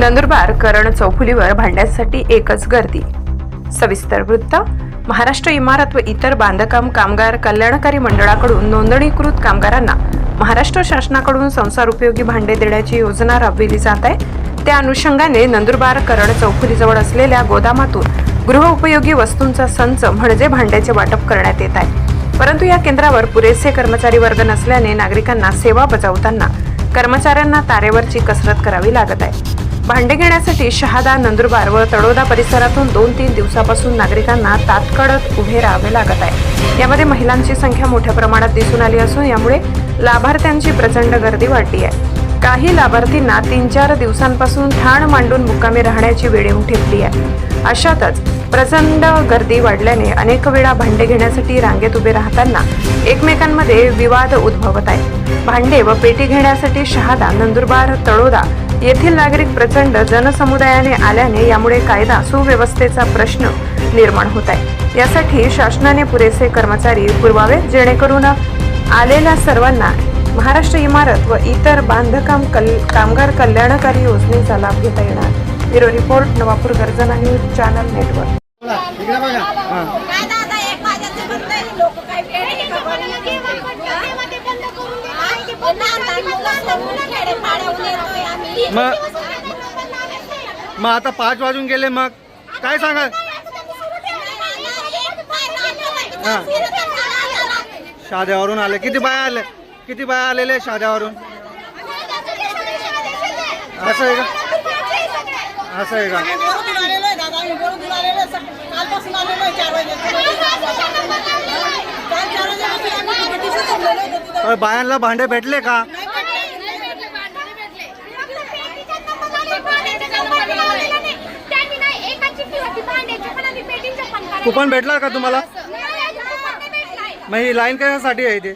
नंदुरबार करण चौफुलीवर भांड्यासाठी एकच गर्दी. सविस्तर वृत्त महाराष्ट्र इमारत व इतर बांधकाम कामगार कल्याणकारी मंडळाकडून नोंदणीकृत कामगारांना महाराष्ट्र शासनाकडून संसार उपयोगी भांडे देण्याची योजना राबविली जात आहे. त्या अनुषंगाने नंदुरबार करण चौफुलीजवळ असलेल्या गोदामातून गृहउपयोगी वस्तूंचा संच म्हणजे भांड्याचे वाटप करण्यात येत आहे. परंतु या केंद्रावर पुरेसे कर्मचारी वर्ग नसल्याने नागरिकांना सेवा बजावताना कर्मचाऱ्यांना तारेवरची कसरत करावी लागत आहे. भांडे घेण्यासाठी शहादा नंदुरबार व तळोदा परिसरातून दोन तीन दिवसापासून नागरिकांना तात्कडत उभे राहावे लागत आहे. यामध्ये महिलांची संख्या मोठ्या प्रमाणात दिसून आली असून यामुळे लाभार्थ्यांची प्रचंड गर्दी वाढली आहे. काही लाभार्थींना तीन चार दिवसांपासून ठाण मांडून मुक्कामी राहण्याची वेळ येऊन ठेपली आहे. अशातच प्रचंड गर्दी वाढल्याने अनेक वेळा भांडे घेण्यासाठी रांगेत उभे राहताना एकमेकांमध्ये विवाद उद्भवत आहे. भांडे व पेटी घेण्यासाठी शहादा नंदुरबार तळोदा येथील नागरिक प्रचंड जनसमुदायाने आल्याने यामुळे कायदा सुव्यवस्थेचा प्रश्न निर्माण होत आहे. यासाठी शासनाने पुरेसे कर्मचारी पुरवावे जेणेकरून आलेल्या सर्वांना महाराष्ट्र इमारत व इतर बांधकाम कल कामगार कल्याणकारी योजनेचा लाभ घेता येणार. ब्युरो रिपोर्ट नवापूर गर्जना न्यूज चॅनल नेटवर्क. मग मग आता पाच वाजून गेले मग काय सांगा? हा. शाद्यावरून आले. किती बाया आले? किती बाया आलेले शाद्यावरून? असं आहे का? असं आहे का? बोरतून आलेलो आहे दादा, आम्ही बोरतून आलेलो आहे. सक- कालपासून आलेलो आहे चार वाजे. काल चार वाजेपासून आम्ही तिथे दिवशी थांबलेलो होतो तिथं. पण बायांना भांडे भेटले का कुपन भेटला का तुम्हाला? मग ही लाईन कशासाठी आहे ते.